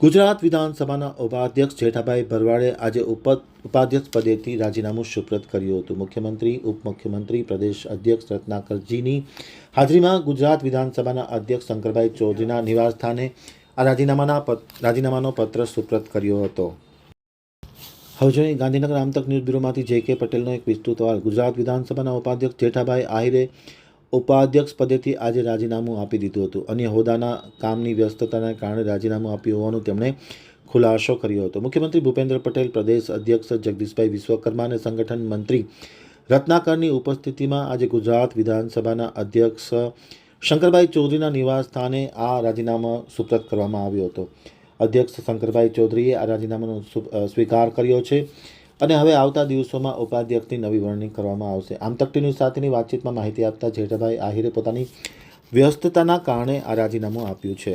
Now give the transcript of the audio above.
ગુજરાત વિધાનસભાના ઉપાધ્યક્ષ જેઠાભાઈ ભરવાડે આજે ઉપ ઉપાધ્યક્ષ પદેથી રાજીનામું સુપ્રત કર્યું હતું. મુખ્યમંત્રી, ઉપમુખ્યમંત્રી, પ્રદેશ અધ્યક્ષ રત્નાકરજીની હાજરીમાં ગુજરાત વિધાનસભાના અધ્યક્ષ શંકરભાઈ ચૌધરીના નિવાસસ્થાને આ રાજીનામાના રાજીનામાનો પત્ર સુપ્રત કર્યો હતો. હવે જોઈએ ગાંધીનગર આમતક ન્યૂઝ બ્યુરોમાંથી જે કે પટેલનો એક વિસ્તૃત અહેવાલ. ગુજરાત વિધાનસભાના ઉપાધ્યક્ષ જેઠાભાઈ આહિરે ઉપાધ્યક્ષ પદેથી આજે રાજીનામું આપી દીધું હતું. અન્ય હોદ્દાના કામની વ્યસ્તતાને કારણે રાજીનામું આપ્યું હોવાનું તેમણે ખુલાસો કર્યો હતો. મુખ્યમંત્રી ભૂપેન્દ્ર પટેલ, પ્રદેશ અધ્યક્ષ જગદીશભાઈ વિશ્વકર્મા અને સંગઠન મંત્રી રત્નાકરની ઉપસ્થિતિમાં આજે ગુજરાત વિધાનસભાના અધ્યક્ષ શંકરભાઈ ચૌધરીના નિવાસ સ્થાને આ રાજીનામું સુપ્રત કરવામાં આવ્યો હતો. અધ્યક્ષ શંકરભાઈ ચૌધરીએ આ રાજીનામાનો સ્વીકાર કર્યો છે. અને હવે આવતા દિવસોમાં ઉપાધ્યક્ષની નવી વરણી કરવામાં આવશે. આમ તકટી ન્યૂઝ સાથેની વાતચીતમાં માહિતી આપતા જેઠાભાઈ આહિરે પોતાની વ્યસ્તતાના કારણે આ રાજીનામું આપ્યું છે.